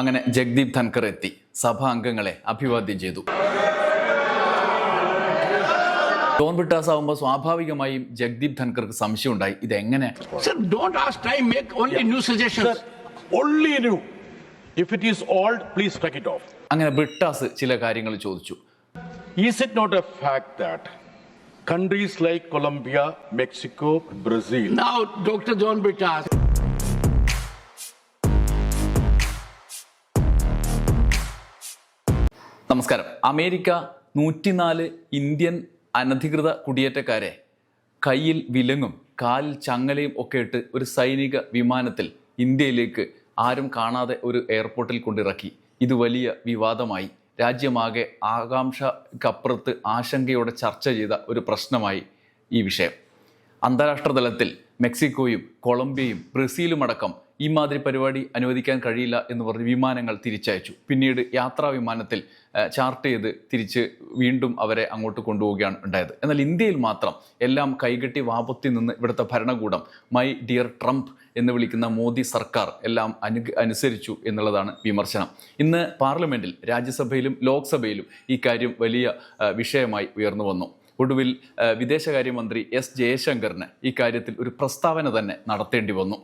അങ്ങനെ ജഗ്ദീപ് ധൻകർ എത്തി. സഭാ അംഗങ്ങളെ അഭിവാദ്യം ചെയ്തു. ഡോൺ ബിട്ടാസ് ആവുമ്പോൾ സ്വാഭാവികമായും ജഗ്ദീപ് ധൻകർക്ക് സംശയമുണ്ടായി. ഉണ്ടായി ഇത് എങ്ങനെ അങ്ങനെ time, make only new suggestions. Only new. If it is old, please take it off. അങ്ങനെ ബിട്ടാസ് ചില കാര്യങ്ങൾ നമസ്കാരം. അമേരിക്ക നൂറ്റിനാല് ഇന്ത്യൻ അനധികൃത കുടിയേറ്റക്കാരെ കയ്യിൽ വിലങ്ങും കാലിൽ ചങ്ങലയും ഒക്കെ ഇട്ട് ഒരു സൈനിക വിമാനത്തിൽ ഇന്ത്യയിലേക്ക് ആരും കാണാതെ ഒരു എയർപോർട്ടിൽ കൊണ്ടിറക്കി. ഇത് വലിയ വിവാദമായി. രാജ്യമാകെ ആകാംക്ഷക്കപ്പുറത്ത് ആശങ്കയോടെ ചർച്ച ചെയ്ത ഒരു പ്രശ്നമായി ഈ വിഷയം. അന്താരാഷ്ട്ര തലത്തിൽ മെക്സിക്കോയും കൊളംബിയയും ബ്രസീലും അടക്കം ഈ മാതിരി പരിപാടി അനുവദിക്കാൻ കഴിയില്ല എന്ന് പറഞ്ഞ് വിമാനങ്ങൾ തിരിച്ചയച്ചു. പിന്നീട് യാത്രാ വിമാനത്തിൽ ചാർട്ട് ചെയ്ത് തിരിച്ച് വീണ്ടും അവരെ അങ്ങോട്ട് കൊണ്ടുപോവുകയാണ് ഉണ്ടായത്. എന്നാൽ ഇന്ത്യയിൽ മാത്രം എല്ലാം കൈകെട്ടി വാപത്തി നിന്ന് ഇവിടുത്തെ ഭരണകൂടം മൈ ഡിയർ ട്രംപ് എന്ന് വിളിക്കുന്ന മോദി സർക്കാർ എല്ലാം അനു അനുസരിച്ചു എന്നുള്ളതാണ് വിമർശനം. ഇന്ന് പാർലമെന്റിൽ രാജ്യസഭയിലും ലോക്സഭയിലും ഈ കാര്യം വലിയ വിഷയമായി ഉയർന്നു വന്നു. ഒടുവിൽ വിദേശകാര്യമന്ത്രി എസ് ജയശങ്കറിന് ഇക്കാര്യത്തിൽ ഒരു പ്രസ്താവന തന്നെ നടത്തേണ്ടി വന്നു.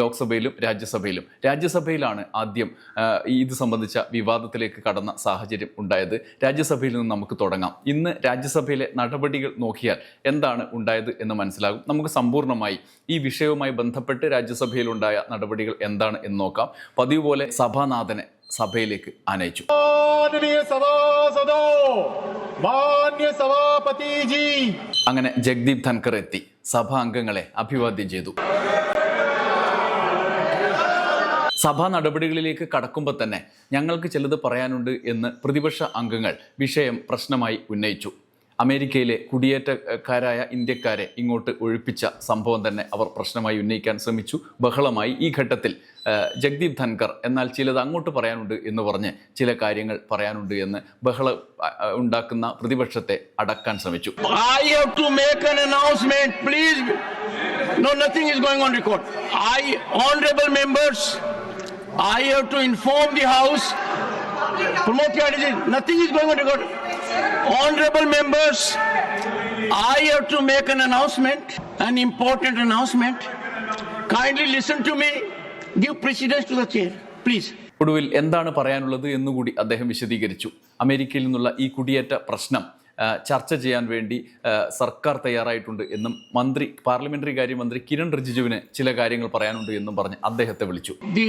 ലോക്സഭയിലും രാജ്യസഭയിലും. രാജ്യസഭയിലാണ് ആദ്യം ഇത് സംബന്ധിച്ച വിവാദത്തിലേക്ക് കടന്ന സാഹചര്യം ഉണ്ടായത്. രാജ്യസഭയിൽ നിന്ന് നമുക്ക് തുടങ്ങാം. ഇന്ന് രാജ്യസഭയിലെ നടപടികൾ നോക്കിയാൽ എന്താണ് ഉണ്ടായത് എന്ന് മനസ്സിലാകും. നമുക്ക് സമ്പൂർണമായി ഈ വിഷയവുമായി ബന്ധപ്പെട്ട് രാജ്യസഭയിലുണ്ടായ നടപടികൾ എന്താണ് എന്ന് നോക്കാം. പതിവ് പോലെ സഭാനാഥനെ സഭയിലേക്ക് ആനയിച്ചു. മാന്യ സഭാപതിജി. അങ്ങനെ ജഗ്ദീപ് ധൻകർ എത്തി. സഭാ അംഗങ്ങളെ അഭിവാദ്യം ചെയ്തു. സഭാ നടപടികളിലേക്ക് കടക്കുമ്പോൾ തന്നെ ഞങ്ങൾക്ക് ചിലത് പറയാനുണ്ട് എന്ന് പ്രതിപക്ഷ അംഗങ്ങൾ വിഷയം പ്രശ്നമായി ഉന്നയിച്ചു. അമേരിക്കയിലെ കുടിയേറ്റക്കാരായ ഇന്ത്യക്കാരെ ഇങ്ങോട്ട് ഒഴിപ്പിച്ച സംഭവം തന്നെ അവർ പ്രശ്നമായി ഉന്നയിക്കാൻ ശ്രമിച്ചു ബഹളമായി ഈ ഘട്ടത്തിൽ ജഗ്ദീപ് ധൻകർ എന്നാൽ ചിലത് അങ്ങോട്ട് പറയാനുണ്ട് എന്ന് പറഞ്ഞ് ചില കാര്യങ്ങൾ പറയാനുണ്ട് എന്ന് ബഹളം ഉണ്ടാക്കുന്ന പ്രതിപക്ഷത്തെ അടക്കാൻ ശ്രമിച്ചു I have to make an announcement please no nothing is going on record I inform the House. Promote your decision. Nothing is going on record. Honorable members, I have to make an announcement, an important announcement. Kindly listen to me. Give precedence to the chair, please. ഒടുവിൽ എന്താണ് പറയാനുള്ളത് എന്നുകൂടി അദ്ദേഹം വിശദീകരിച്ചു അമേരിക്കയിൽ നിന്നുള്ള ഈ കുടിയേറ്റ പ്രശ്നം ചർച്ച ചെയ്യാൻ വേണ്ടി സർക്കാർ തയ്യാറായിട്ടുണ്ട് എന്നും മന്ത്രി പാർലമെന്ററി കാര്യമന്ത്രി കിരൺ റിജിജുവിന് ചില കാര്യങ്ങൾ പറയാനുണ്ട് എന്നും പറഞ്ഞ് അദ്ദേഹത്തെ വിളിച്ചു the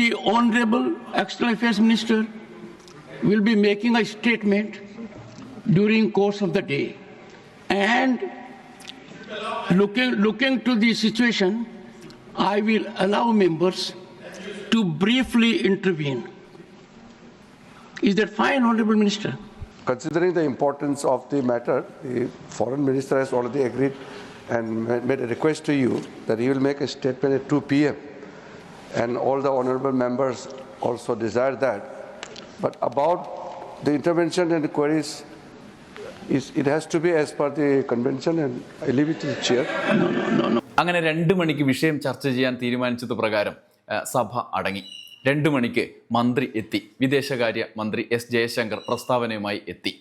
the Honorable External Affairs Minister will be making a statement during course of the day. And looking, looking to the situation, I will allow members to briefly intervene. Is that fine, Honorable Minister? Considering the importance of the matter, the foreign minister has already agreed and made a request to you that he will make a statement at 2 p.m. And all the honorable members also desire that. But about the intervention and queries, is, it has to be as per the convention and I leave it to the chair. അങ്ങനെ രണ്ട് മണിക്ക് വിഷയം ചർച്ച ചെയ്യാൻ തീരുമാനിച്ചത് പ്രകാരം സഭ അടങ്ങി. രണ്ട് മണിക്ക് മന്ത്രി എത്തി. വിദേശകാര്യ മന്ത്രി എസ് ജയശങ്കർ പ്രസ്താവനയുമായി എത്തി.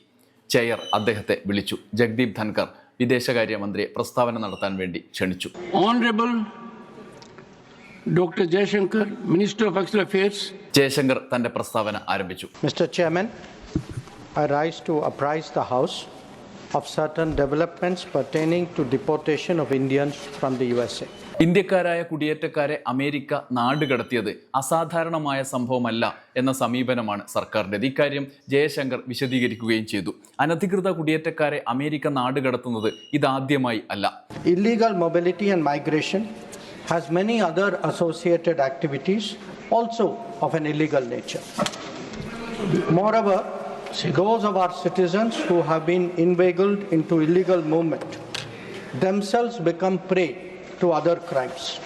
ചെയർ അദ്ദേഹത്തെ വിളിച്ചു. ജഗ്ദീപ് ധൻകർ വിദേശകാര്യ മന്ത്രിയെ പ്രസ്താവന നടത്താൻ വേണ്ടി ക്ഷണിച്ചു. Honourable doctor Jaishankar minister of external affairs Jaishankar തന്റെ പ്രസ്താവന ആരംഭിച്ചു. Mister Chairman, I rise to apprise the House of certain developments pertaining to deportation of Indians from the USA. ഇന്ത്യക്കാരായ കുടിയേറ്റക്കാരെ അമേരിക്ക നാടുകടത്തിയത് അസാധാരണമായ സംഭവമല്ല എന്ന സമീപനമാണ് സർക്കാരിന്റെ ഇക്കാര്യം ജയശങ്കർ വിശദീകരിക്കുകയും ചെയ്തു. അനധികൃത കുടിയേറ്റക്കാരെ അമേരിക്ക നാടുകടത്തുന്നത് ഇതാദ്യമായി അല്ല. Illegal mobility and migration has many other associated activities also of an illegal nature Moreover, those of our citizens who have been inveigled into illegal movement themselves become prey to other crimes.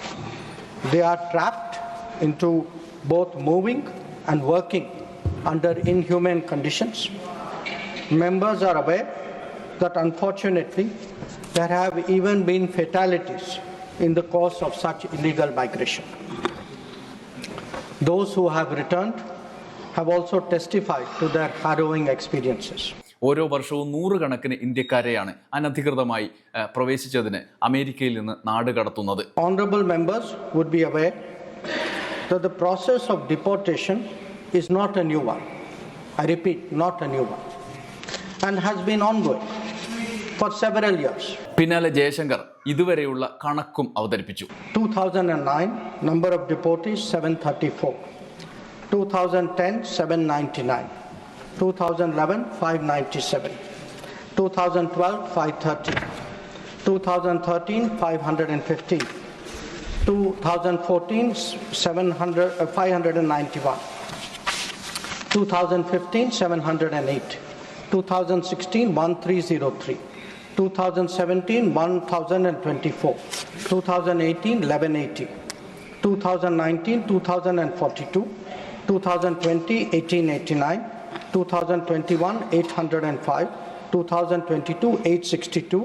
They are trapped into both moving and working under inhumane conditions. Members are aware that unfortunately there have even been fatalities in the course of such illegal migration. Those who have returned have also testified to their harrowing experiences. ഓരോ വർഷവും നൂറുകണക്കിന് ഇന്ത്യക്കാരെയാണ് അനധികൃതമായി പ്രവേശിച്ചതിന് അമേരിക്കയിൽ നിന്ന് നാട് കടത്തുന്നത് Honorable members would be aware that the process of deportation is not a new one. I repeat, not a new one, and has been ongoing for several years. പിന്നാലെ ജയശങ്കർ ഇതുവരെയുള്ള കണക്കും അവതരിപ്പിച്ചു 2009, number of deportees 734. 2010, 799. 2011, 597. 2012, 530. 2013, 515. 2014, 700, uh, 591. 2015, 708. 2016, 1303. 2017, 1024. 2018, 1180. 2019, 2042. 2020, 1889. 2021, 805. 2022, 862.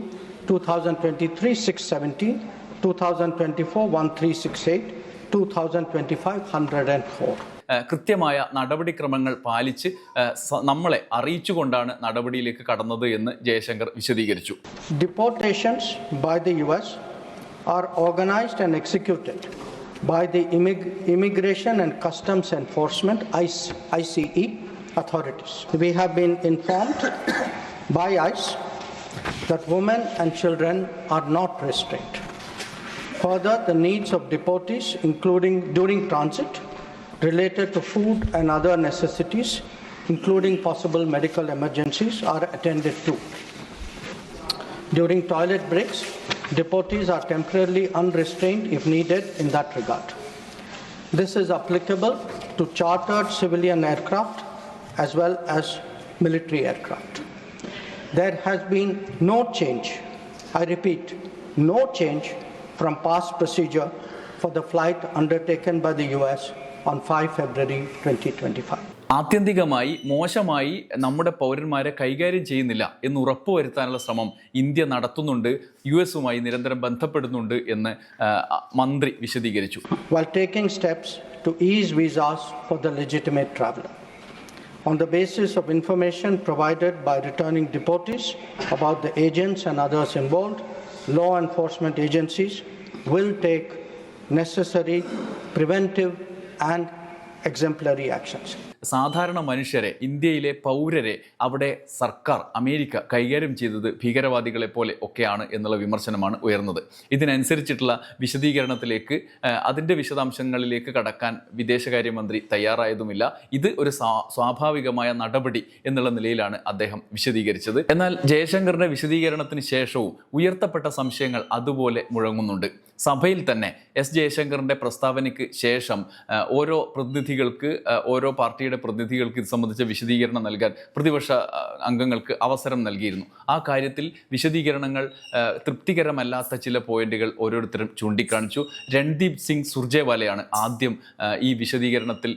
2023, 670 2024, 1368. 2025, 104. കൃത്യമായ നടപടിക്രമങ്ങൾ പാലിച്ച് നമ്മളെ അറിയിച്ചുകൊണ്ടാണ് നടപടിയിലേക്ക് കടന്നത് എന്ന് ജയശങ്കർ വിശദീകരിച്ചു deportations by the U S are organised and executed by the Immig- Immigration and Customs Enforcement ICE ICE authorities. We have been informed by ICE that women and children are not restrained. Further, the needs of deportees, including during transit, related to food and other necessities, including possible medical emergencies, are attended to. During toilet breaks, deportees are temporarily unrestrained if needed in that regard. This is applicable to chartered civilian aircraft as well as military aircraft. There has been no change, I repeat, no change from past procedure for the flight undertaken by the US on 5 February 2025. ആത്യന്തികമായി മോശമായി നമ്മുടെ പൗരന്മാരെ കൈകാര്യം ചെയ്യുന്നില്ല എന്ന് ഉറപ്പുവരുത്താനുള്ള ശ്രമം India നടത്തുന്നുണ്ട് U എസുമായി നിരന്തരം ബന്ധപ്പെടുന്നുണ്ട് എന്ന് മന്ത്രി വിശദീകരിച്ചു. Steps to ease visas for the legitimate traveller on the basis of information provided by returning deportees about the agents and others involve law enforcement agencies will take necessary preventive and exemplary actions സാധാരണ മനുഷ്യരെ ഇന്ത്യയിലെ പൗരരെ അവിടെ സർക്കാർ America കൈകാര്യം ചെയ്തത് ഭീകരവാദികളെ പോലെ ഒക്കെയാണ് എന്നുള്ള വിമർശനമാണ് ഉയർന്നത്. ഇതിനനുസരിച്ചിട്ടുള്ള വിശദീകരണത്തിലേക്ക് അതിന്റെ വിശദാംശങ്ങളിലേക്ക് കടക്കാൻ വിദേശകാര്യമന്ത്രി തയ്യാറായതുമില്ല. ഇത് ഒരു സ്വാഭാവികമായ നടപടി എന്നുള്ള നിലയിലാണ് അദ്ദേഹം വിശദീകരിച്ചത്. എന്നാൽ ജയശങ്കറിന്റെ വിശദീകരണത്തിന് ശേഷവും ഉയർത്തപ്പെട്ട സംശയങ്ങൾ അതുപോലെ മുഴങ്ങുന്നുണ്ട്. സഭയിൽ തന്നെ എസ് ജയശങ്കറിന്റെ പ്രസ്താവനയ്ക്ക് ശേഷം ഓരോ ഓരോ പ്രതിനിധികൾക്ക് ഓരോ പാർട്ടിയുടെ പ്രതിനിധികൾക്ക് ഇത് സംബന്ധിച്ച വിശദീകരണം നൽകാൻ പ്രതിപക്ഷ അംഗങ്ങൾക്ക് അവസരം നൽകിയിരുന്നു. ആ കാര്യത്തിൽ വിശദീകരണങ്ങൾ തൃപ്തികരമല്ലാത്ത ചില പോയിന്റുകൾ ഓരോരുത്തരും ചൂണ്ടിക്കാണിച്ചു. രൺദീപ് സിംഗ് സുർജേവാലയാണ് ആദ്യം ഈ വിശദീകരണത്തിൽ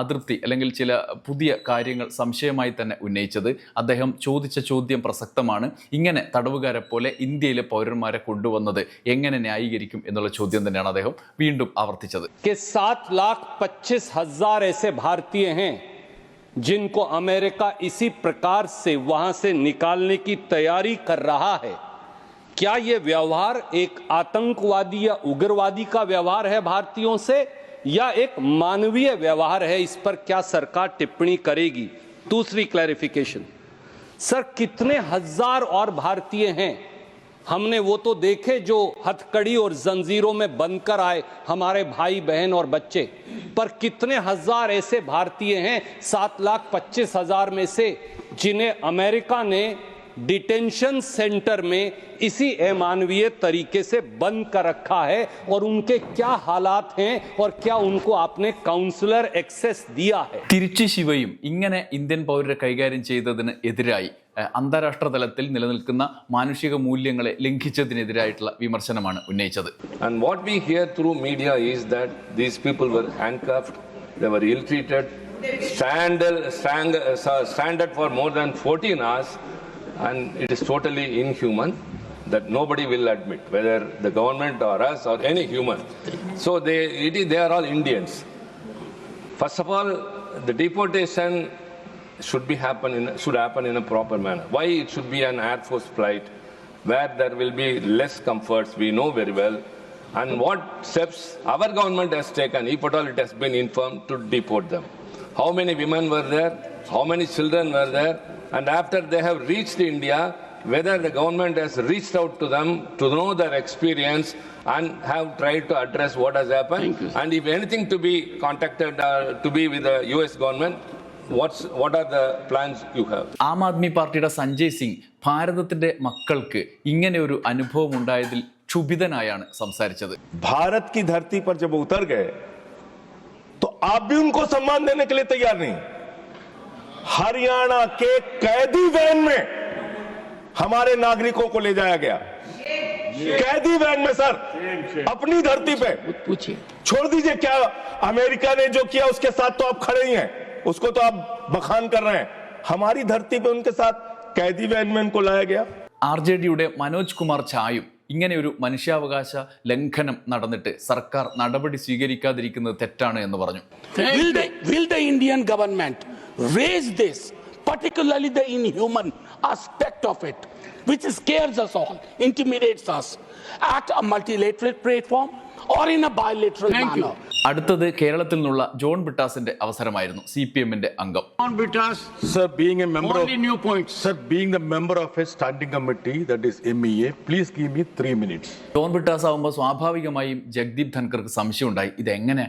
അതൃപ്തി അല്ലെങ്കിൽ ചില പുതിയ കാര്യങ്ങൾ സംശയമായി തന്നെ ഉന്നയിച്ചത്. അദ്ദേഹം ചോദിച്ച ചോദ്യം പ്രസക്തമാണ്. ഇങ്ങനെ തടവുകാരെ പോലെ ഇന്ത്യയിലെ പൗരന്മാരെ കൊണ്ടുവന്നത് എങ്ങനെ ന്യായീകരിക്കും എന്നുള്ള ചോദ്യം തന്നെയാണ് അദ്ദേഹം വീണ്ടും ആവർത്തിച്ചത്. സാത് ലാഖ് പച്ചിസ് हज़ार ऐसे भारतीय हैं, जिनको अमेरिका इसी प्रकार से वहाँ से निकालने की तैयारी कर रहा है। क्या ये व्यवहार एक आतंकवादी या उग्रवादी का व्यवहार है भारतीयों से, या एक मानवीय व्यवहार है? इस पर क्या सरकार टिप्पणी करेगी? दूसरी क्लैरिफिकेशन। सर, कितने हज़ार और भारतीय हैं हमने वो तो देखे जो हथकड़ी और जंजीरों में बंद कर आए हमारे भाई बहन और बच्चे पर कितने हजार ऐसे भारतीय हैं सात लाख पच्चीस हजार में से जिन्हें अमेरिका ने डिटेंशन सेंटर में इसी अमानवीय तरीके से बंद कर रखा है और उनके क्या हालात हैं और क्या उनको आपने काउंसलर एक्सेस दिया है തിരിച്ചു ശിവയും ഇങ്ങനെ ഇന്ത്യൻ പൗരരെ കൈകാര്യം ചെയ്തതിന് എതിരായി ഏഹ്, അന്താരാഷ്ട്ര തലത്തിൽ നിലനിൽക്കുന്ന മാനുഷിക മൂല്യങ്ങളെ ലംഘിച്ചതിനെതിരായിട്ടുള്ള വിമർശനമാണ് ഉന്നയിച്ചത് And what we hear through media is that these people were ill treated, stranded, strang- uh, stranded for more than 14 hours, and it is totally inhuman that nobody will admit, whether the government or us or any human. So they, it is, they are all Indians. First of all, the deportation should be happen in, should happen in a proper manner. Why it should be an Air Force flight where there will be less comforts, we know very well. And what steps our government has taken, if at all it has been informed, to deport them. How many women were there? How many children were there? And after they have reached India, whether the government has reached out to them to know their experience and have tried to address what has happened. You. And if anything to be contacted uh, to be with the US government, what's, what are the plans you have? ആം ആദ്മി പാർട്ടിയുടെ സഞ്ജയ് സിംഗ് ഭാരതത്തിന്റെ മക്കൾക്ക് ഇങ്ങനെ ഒരു അനുഭവം ഉണ്ടായതിൽ ക്ഷുഭിതനായാണ് സംസാരിച്ചത് भारत की धरती पर जब उतर गए तो आप भी उनको सम्मान देने के लिए तैयार नहीं हरियाणा के कैदी वैन में हमारे नागरिकों को ले जाया गया कैदी वैन में सर अपनी धरती पे पूछिए छोड़ दीजिए क्या अमेरिका ने जो किया उसके साथ तो आप खड़े ही हैं उसको तो आप बखान कर रहे हैं हमारी धरती पे उनके साथ कैदी वैन में उनको लाया गया ആർ ജെ ഡിയുടെ മനോജ് കുമാർ ഝായും ഇങ്ങനെ ഒരു മനുഷ്യാവകാശ ലംഘനം നടന്നിട്ട് സർക്കാർ നടപടി സ്വീകരിക്കാതിരിക്കുന്നത് തെറ്റാണ് എന്ന് പറഞ്ഞു Will the, will the Indian government raise this, particularly the inhuman aspect of it, which scares us all, intimidates us, at a multilateral platform or in a bilateral Thank you. അടുത്തത് കേരളത്തിൽ നിന്നുള്ള ജോൺ ബിട്ടാസിന്റെ അവസരമായിരുന്നു C P എമ്മിന്റെ അംഗം. On Bitas, Sir, being a member only of, new points. sir, being the member of a standing committee, that is MEA, please give me three minutes. John Brittas ആവുമ്പോൾ സ്വാഭാവികമായും ജഗ്ദീപ് ധൻകർക്ക് സംശയം ഉണ്ടായി. ഇത് എങ്ങനെ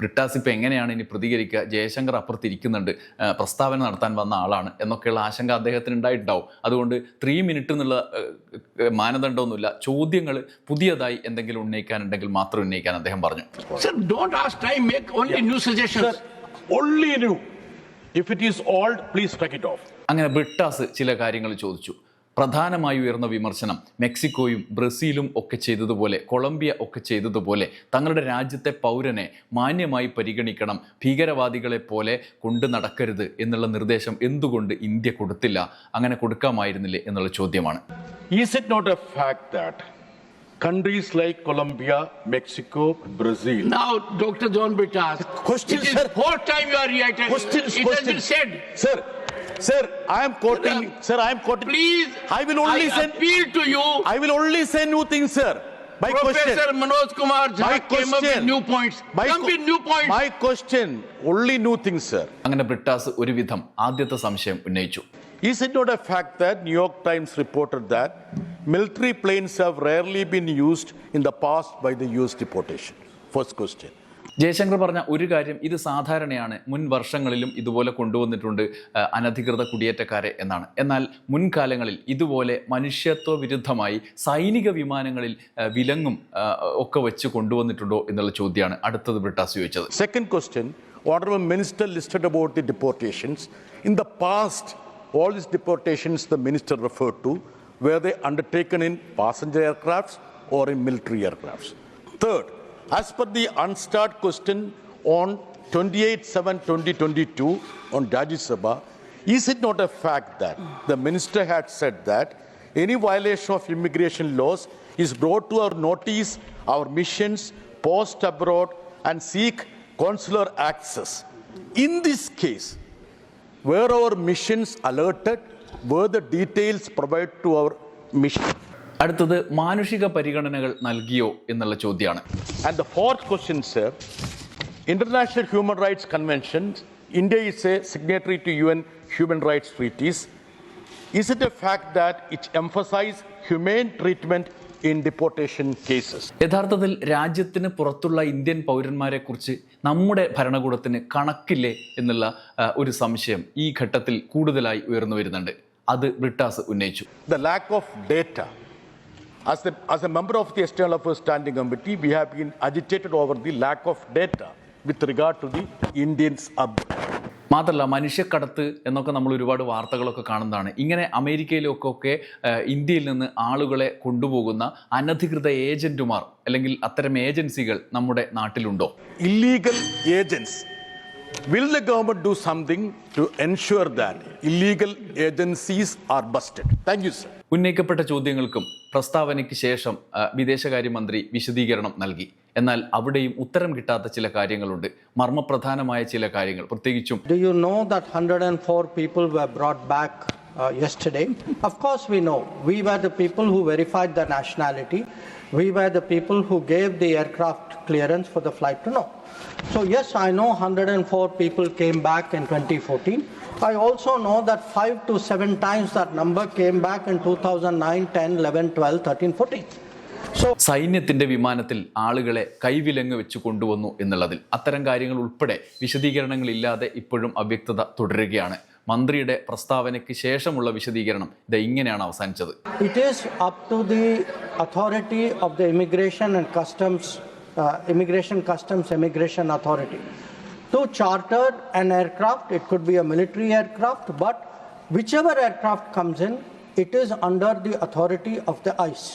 ബ്രിട്ടാസ് ഇപ്പൊ എങ്ങനെയാണ് ഇനി പ്രതികരിക്കുക? ജയശങ്കർ അപ്പുറത്തിരിക്കുന്നുണ്ട് പ്രസ്താവന നടത്താൻ വന്ന ആളാണ്. എന്നൊക്കെയുള്ള ആശങ്ക അദ്ദേഹത്തിന് ഉണ്ടായിട്ടുണ്ടാവും അതുകൊണ്ട് ത്രീ മിനിറ്റ് എന്നുള്ള മാനദണ്ഡമൊന്നുമില്ല. ചോദ്യങ്ങൾ പുതിയതായി എന്തെങ്കിലും ഉന്നയിക്കാനുണ്ടെങ്കിൽ മാത്രം ഉന്നയിക്കാൻ അദ്ദേഹം പറഞ്ഞു. Don't ask time, make only yeah. new suggestions. Sir, only new. If it is old, please take it off. അങ്ങനെ ബ്രിട്ടാസ് ചില കാര്യങ്ങൾ ചോദിച്ചു പ്രധാനമായി ഉയർന്ന വിമർശനം മെക്സിക്കോയും ബ്രസീലും ഒക്കെ ചെയ്തതുപോലെ കൊളംബിയ ഒക്കെ ചെയ്തതുപോലെ തങ്ങളുടെ രാജ്യത്തെ പൗരനെ മാന്യമായി പരിഗണിക്കണം ഭീകരവാദികളെ പോലെ കൊണ്ടു നടക്കരുത് എന്നുള്ള നിർദ്ദേശം എന്തുകൊണ്ട് ഇന്ത്യ കൊടുത്തില്ല അങ്ങനെ കൊടുക്കാമായിരുന്നില്ലേ എന്നുള്ള ചോദ്യമാണ് is it not a fact that countries like Colombia, Mexico, Brazil, Now, Dr. John Bitas, Question, it is sir. fourth time you are reiterating. Question, it has question. been said. Sir, sir, I am quoting, sir, I am quoting. Please, I will only I send, appeal to you. I will only say new things, sir. My Professor question. Manoj Kumar Jha My came up with question. new points. My Come co- with new points. My question, only new things, sir. അങ്ങനെ ബ്രിട്ടാസ് ഒരുവിധം ആദ്യത്തെ സംശയം ഉന്നയിച്ചു Is it not a fact that New York Times reported that military planes have rarely been used in the past by the US deportation? First question. Jaishankar പറഞ്ഞ ഒരു കാര്യം ഇത് സാധാരണയാണ് മുൻ വർഷങ്ങളിലും ഇതുപോലെ കൊണ്ടുവന്നിട്ടുണ്ട് അനധികൃത കുടിയേറ്റക്കാരെ എന്നാണ് എന്നാൽ മുൻകാലങ്ങളിൽ ഇതുപോലെ മനുഷ്യത്വ വിരുദ്ധമായി സൈനിക വിമാനങ്ങളിൽ വിലങ്ങും ഒക്കെ വെച്ച് കൊണ്ടുവന്നിട്ടുണ്ടോ എന്നുള്ള ചോദ്യമാണ് അടുത്തത് ബ്രിട്ടാസ് ചോദിച്ചത് second question what the minister listed about the deportations in the past all these deportations the minister referred to, were they undertaken in passenger aircrafts or in military aircrafts? Third, as per the unstarred question on 28-7-2022 on Rajya Sabha, is it not a fact that the minister had said that any violation of immigration laws is brought to our notice, our missions, post abroad, and seek consular access? In this case, were our missions alerted? Were the details provided to our mission? അടുത്തത് മാനുഷിക പരിഗണനകൾ നൽകിയോ എന്നുള്ള ചോദ്യമാണ് And the fourth question, sir, International Human Rights Convention, India is a signatory to UN human rights treaties. Is it a fact that it emphasizes humane treatment in deportation cases? യഥാർത്ഥത്തിൽ രാജ്യത്തിന് പുറത്തുള്ള Indian പൗരന്മാരെ കുറിച്ച് നമ്മുടെ ഭരണകൂടത്തിന് കണക്കില്ലേ എന്നുള്ള ഒരു സംശയം ഈ ഘട്ടത്തിൽ കൂടുതലായി ഉയർന്നു വരുന്നുണ്ട് അത് ബ്രിട്ടാസ് ഉന്നയിച്ചു The lack of data. As, a, as a member of the External Affairs Standing Committee, we have been agitated over the lack of data with regard to the Indians abroad. മാത്രമല്ല മനുഷ്യക്കടത്ത് എന്നൊക്കെ നമ്മൾ ഒരുപാട് വാർത്തകളൊക്കെ കാണുന്നതാണ്. ഇങ്ങനെ അമേരിക്കയിലൊക്കെ ഒക്കെ ഇന്ത്യയിൽ നിന്ന് ആളുകളെ കൊണ്ടുപോകുന്ന അനധികൃത ഏജന്റുമാർ അല്ലെങ്കിൽ അത്തരം ഏജൻസികൾ നമ്മുടെ നാട്ടിലുണ്ടോ? Illegal agents will the government do something to ensure that illegal agencies are busted thank you sir ഉന്നയിക്കപ്പെട്ട ചോദ്യങ്ങൾക്കും പ്രസ്താവനയ്ക്ക് ശേഷം വിദേശകാര്യമന്ത്രി വിശദീകരണം നൽകി. എന്നാൽ അവിടെയും ഉത്തരം കിട്ടാത്ത ചില കാര്യങ്ങളുണ്ട് മർമ്മപ്രധാനമായ ചില കാര്യങ്ങൾ പ്രത്യേകിച്ചും Do you know that 104 people were brought back uh, yesterday? Of course, we know. We were the people who verified the nationality. We were the people who gave the aircraft clearance for the flight to know. So, yes, I know 104 people came back in 2014. I also know that five to seven times that number came back in 2009, 10, 11, 12, 13, 14. So സൈന്യത്തിന്റെ വിമാനത്തിൽ ആളുകളെ കൈവിലങ്ങ് വെച്ച് കൊണ്ടുവന്നു എന്നുള്ളതിൽ അത്തരം കാര്യങ്ങൾ ഉൾപ്പെടെ വിശദീകരണങ്ങൾ ഇല്ലാതെ ഇപ്പോഴും അവ്യക്തത തുടരുകയാണ്. മന്ത്രിയുടെ പ്രസ്താവനയ്ക്ക് ശേഷമുള്ള വിശദീകരണം ഇത് ഇങ്ങനെയാണ് അവസാനിച്ചത്. It is up to the authority of the immigration and customs immigration customs emigration authority to chartered and aircraft it could be a military aircraft but whichever aircraft comes in it is under the authority of the ICE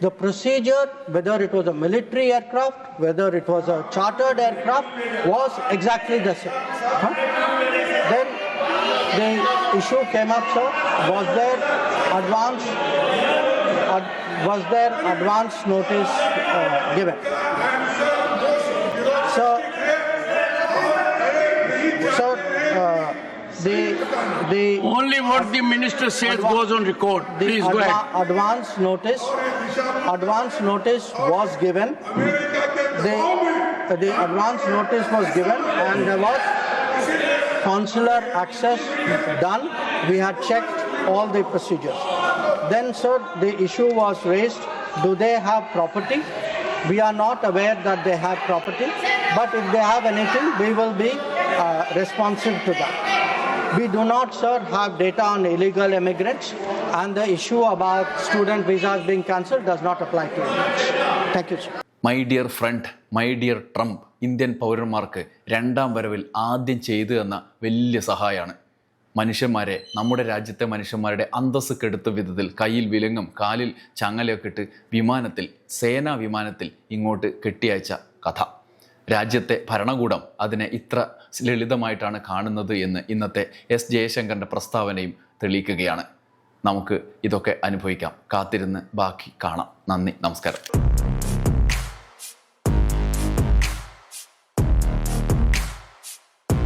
The procedure, whether it was a military aircraft, whether it was a chartered aircraft, was exactly the same. Huh? Then the issue came up, sir. Was there advance? ad- was there advance notice uh, given? So, sir, uh, the the Only what the minister says goes on record. Please go ahead. advance notice, advance notice was given. The, the advance notice was given and there was consular access done. We had checked all the procedures. Then, sir, the issue was raised, do they have property? We are not aware that they have property, but if they have anything, we will be uh, responsive to that. We do not, sir, have data on illegal immigrants, and the issue about student visas being cancelled does not apply to immigrants. Thank you, sir. My dear friend my dear Trump Indian പൗരന്മാർക്ക് രണ്ടാം വരവിൽ ആദ്യം ചെയ്തു തന്ന വലിയ സഹായമാണ് മനുഷ്യന്മാരെ നമ്മുടെ രാജ്യത്തെ മനുഷ്യന്മാരുടെ അന്തസ് കെടുത്ത വിധത്തിൽ കയ്യിൽ വിലങ്ങും കാലിൽ ചങ്ങലയൊക്കെ ഇട്ട് വിമാനത്തിൽ സേനാ വിമാനത്തിൽ ഇങ്ങോട്ട് കെട്ടിയയച്ച കഥ രാജ്യത്തെ ഭരണകൂടം അതിനെ ഇത്ര ലളിതമായിട്ടാണ് കാണുന്നത് എന്ന് ഇന്നത്തെ എസ് ജയശങ്കറിന്റെ പ്രസ്താവനയും തെളിയിക്കുകയാണ്. നമുക്ക് ഇതൊക്കെ അനുഭവിക്കാം. കാത്തിരുന്ന് ബാക്കി കാണാം. നന്ദി. നമസ്കാരം.